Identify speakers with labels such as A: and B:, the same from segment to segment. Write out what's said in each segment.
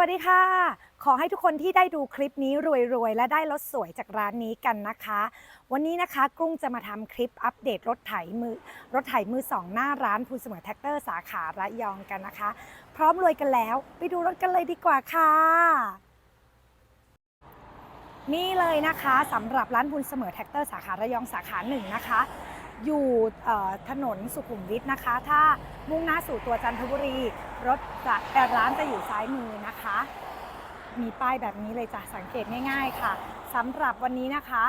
A: วัสดีค่ะ ขอให้ทุกคนที่ได้ดูคลิปนี้รวยๆ และได้รถสวยจากร้านนี้กันนะคะ วันนี้นะคะกรุ้งจะมาทำคลิปอัปเดตรถไถมือรถไถมือสองหน้าร้านภูเสมอแท็กเตอร์สาขาระยองกันนะคะ พร้อมรวยกันแล้ว ไปดูรถกันเลยดีกว่าค่ะ นี่เลยนะคะสำหรับร้านบุญเสมอแท็กเตอร์สาขาระยองสาขาหนึ่งนะคะ อยู่ถนนสุขุมวิทนะคะ ถ้ามุ่งหน้าสู่ตัวจันทบุรี รถจะแต่ร้านจะอยู่ซ้ายมือนะคะ มีป้ายแบบนี้เลยจ้ะสังเกตง่าย ๆค่ะสำหรับวันนี้นะคะ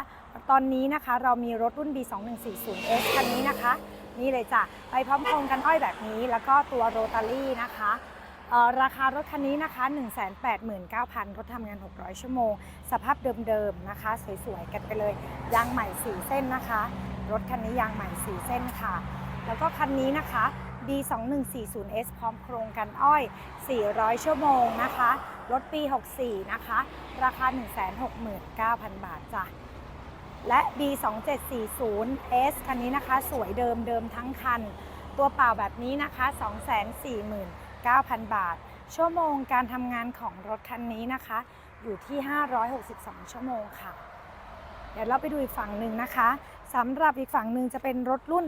A: ตอนนี้นะคะเรามีรถรุ่น B2140S คันนี้นะคะ นี่เลยจ้ะไปพร้อมโครงกันอ้อยแบบนี้ แล้วก็ตัวโรตารี่นะคะ ราคารถคันนี้นะคะ 189,000 รถทำงาน 600 ชั่วโมง สภาพเดิมๆนะคะ สวยๆ กันไปเลย ยางใหม่ 4 เส้นนะคะ รถคันนี้ยางใหม่ 4 เส้นค่ะ แล้วก็คันนี้นะคะ B2140S พร้อมโครงกันอ้อย 400 ชั่วโมงนะคะ รถปี 64 นะคะ ราคา 169,000 บาทจ้ะ และ B2740S คันนี้นะคะ สวยเดิมเดิมทั้งคัน ตัวเปล่าแบบนี้นะคะ 9,000 บาท ชั่วโมงการทำงานของรถคันนี้นะคะ อยู่ที่ 562 ชั่วโมงค่ะ เดี๋ยวเราไปดูอีกฝั่งหนึ่งนะคะสำหรับอีกฝั่งหนึ่งจะเป็นรถรุ่น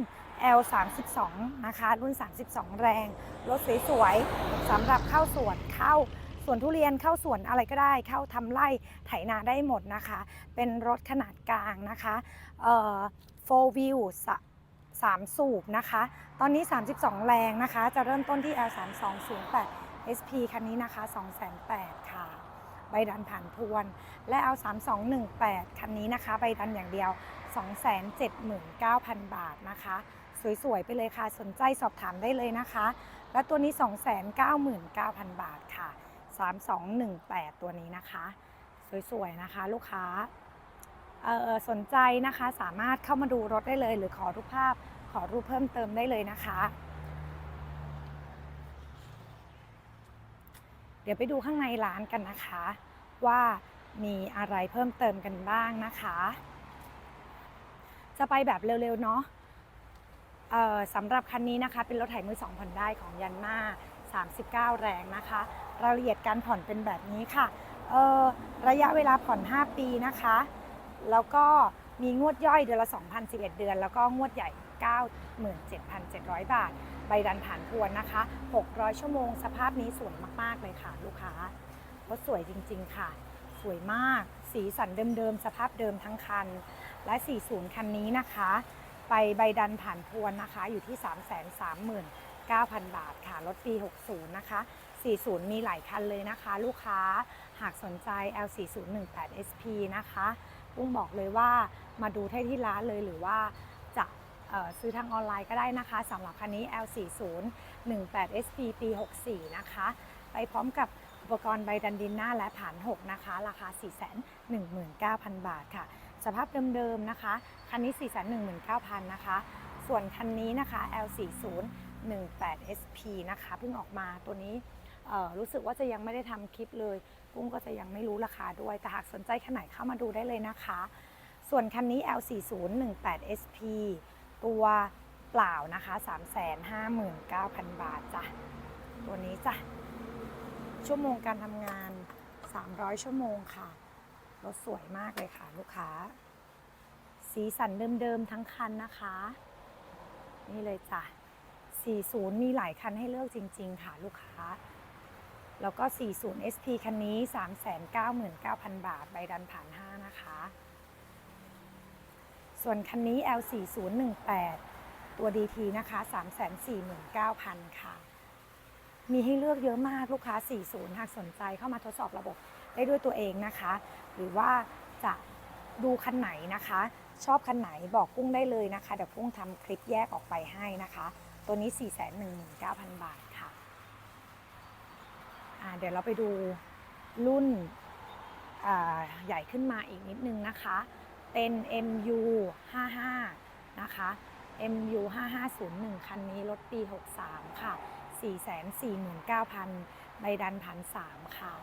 A: L32 นะคะ รุ่น 32 แรง รถสวยๆสำหรับเข้าสวนเข้าสวนทุเรียนเข้าสวนอะไรก็ได้เข้าทำไร่ไถนาได้หมดนะคะ เป็นรถขนาดกลางนะคะเอ่อ four wheel สะสามสูบนะคะ ตอนนี้ 32 แรงนะคะ จะเริ่มต้นที่ L3208 SP คันนี้นะคะ208,000ค่ะ ใบดันผ่านพวน และเอา3218 คันนี้นะคะ ใบดันอย่างเดียว 279,000 บาทนะคะ สวยๆ ไปเลยค่ะ สนใจสอบถามได้เลยนะคะ และตัวนี้ 299,000 บาทค่ะ 3218 ตัวนี้นะคะ สวยๆ นะคะ ลูกค้า สนใจนะคะสามารถเข้ามาดูรถได้เลย หรือขอรูปภาพขอรูปเพิ่มเติมได้เลยนะคะ เดี๋ยวไปดูข้างในร้านกันนะคะ ว่ามีอะไรเพิ่มเติมกันบ้างนะคะ จะไปแบบเร็วๆเนาะสำหรับคันนี้นะคะ เป็นรถไถมือสองผ่อนได้ของยันมา39 แรงนะคะ รายละเอียดการผ่อนเป็นแบบนี้ค่ะระยะเวลาผ่อน 5 ปีนะคะ แล้วก็มีงวดย่อยเดือนละ 2,011 เดือน แล้วก็งวดใหญ่ 97,700 บาท ใบดันผ่านทวนนะคะ 600 ชั่วโมง สภาพนี้สวยมากๆเลยค่ะ ลูกค้ารถสวยจริง ๆ ค่ะ สวยมาก สีสันเดิมๆ สภาพเดิมทั้งคัน และ 40 คันนี้นะคะ ไปใบดันผ่านทวนนะคะ อยู่ที่ 339,000 บาทค่ะ รถปี 60 นะคะ 40 มีหลายคันเลยนะคะ ลูกค้า หากสนใจ L4018SP นะคะ ปุ้งบอกเลยว่ามาดูได้ที่ร้านเลยหรือว่าจะซื้อทางออนไลน์ก็ได้นะคะสำหรับคันนี้ L4018SP ปี 64 นะคะ ไปพร้อมกับอุปกรณ์ใบดันดินหน้าและผ่าน 6 นะคะ ราคา 419,000 บาทค่ะ สภาพเดิมๆนะคะ คันนี้ 419,000 นะคะ ส่วนคันนี้นะคะ L4018SP นะคะเพิ่งออกมาตัวนี้ รู้สึกว่าจะยังไม่ได้ทำคลิปเลย กุ้งก็จะยังไม่รู้ราคาด้วย แต่หากสนใจคันไหนเข้ามาดูได้เลยนะคะ ส่วนคันนี้ L4018SP ตัวเปล่านะคะ 359,000 บาทจ้ะ ตัวนี้จ้ะ ชั่วโมงการทำงาน 300 ชั่วโมงค่ะ รถสวยมากเลยค่ะ ลูกค้า สีสันเดิมๆทั้งคันนะคะ นี่เลยจ้ะ 40 มีหลายคันให้เลือกจริง ๆ ค่ะ ลูกค้า แล้วก็ 40 SP คันนี้ 399,000 บาท ใบดันผ่าน 5 นะคะ ส่วนคันนี้ L4018 ตัว DT นะคะ 349,000 ค่ะ มีให้เลือกเยอะมากลูกค้า 40 หากสนใจเข้ามาทดสอบระบบได้ด้วยตัวเองนะคะ หรือว่าจะดูคันไหนนะคะ ชอบคันไหนบอกกุ้งได้เลยนะคะ เดี๋ยวกุ้งทำคลิปแยกออกไปให้นะคะ ตัวนี้ 419,000 บาท เดี๋ยวเราไปดูรุ่นใหญ่ขึ้นมาอีกนิดนึงนะคะ เป็น MU 55นะคะ MU 5501 คันนี้รถปี 63 ค่ะ 449,000 ใบดันพันสามค่ะ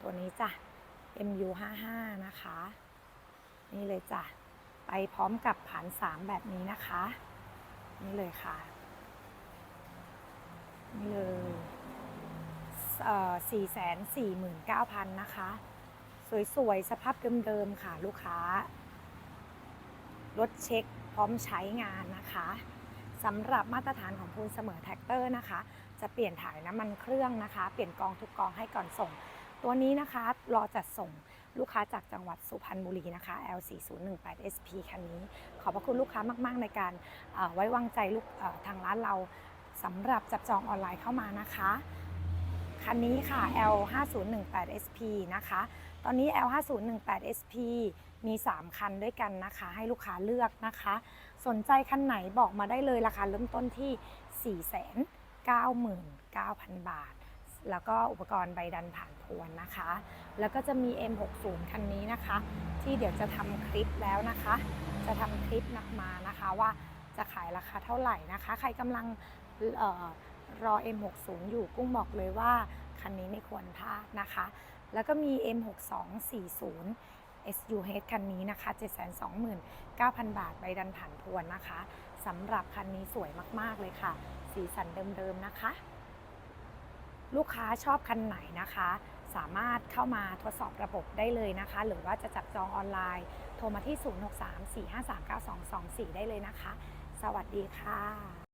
A: ตัวนี้จ้ะ MU 55นะคะ นี่เลยจ้ะ ไปพร้อมกับผ่านสามแบบนี้นะคะ นี่เลยค่ะ นี่เลย 449,000 นะคะ สวยๆ สภาพเดิมๆ ค่ะลูกค้ารถเช็คพร้อมใช้งานนะคะสำหรับมาตรฐานของพูนเสมอแท็กเตอร์นะคะ จะเปลี่ยนถ่ายน้ำมันเครื่องนะคะ เปลี่ยนกองทุกกองให้ก่อนส่ง ตัวนี้นะคะรอจัดส่งลูกค้าจากจังหวัดสุพรรณบุรีนะคะ L4018SP คันนี้ ขอบพระคุณลูกค้ามาก ๆ ในการไว้วางใจลูกทางร้านเราสำหรับจับจองออนไลน์เข้ามานะคะ คันนี้ค่ะ L5018SP นะคะ ตอนนี้ L5018SP มี 3 คันด้วยกันนะคะ ให้ลูกค้าเลือกนะคะ สนใจคันไหนบอกมาได้เลยราคาเริ่มต้นที่ 499,000 บาท แล้วก็อุปกรณ์ใบดันผ่านพวนนะคะ แล้วก็จะมี M60 คันนี้นะคะ ที่เดี๋ยวจะทำคลิปแล้วนะคะ จะทำคลิปนักมานะคะว่าจะขายราคาเท่าไหร่นะคะ ใครกำลัง รอ M60 อยู่กุ้งบอกเลยว่าคันนี้ไม่ควรพลาดนะคะ แล้วก็มี M6240 SUH คันนี้นะคะ 729,000 บาทใบดันผ่านพวนนะคะสำหรับคันนี้สวยมากๆเลยค่ะ สีสันเดิมๆนะคะ ลูกค้าชอบคันไหนนะคะ สามารถเข้ามาทดสอบระบบได้เลยนะคะ หรือว่าจะจับจองออนไลน์ โทรมาที่ 0634539224 ได้เลยนะคะ สวัสดีค่ะ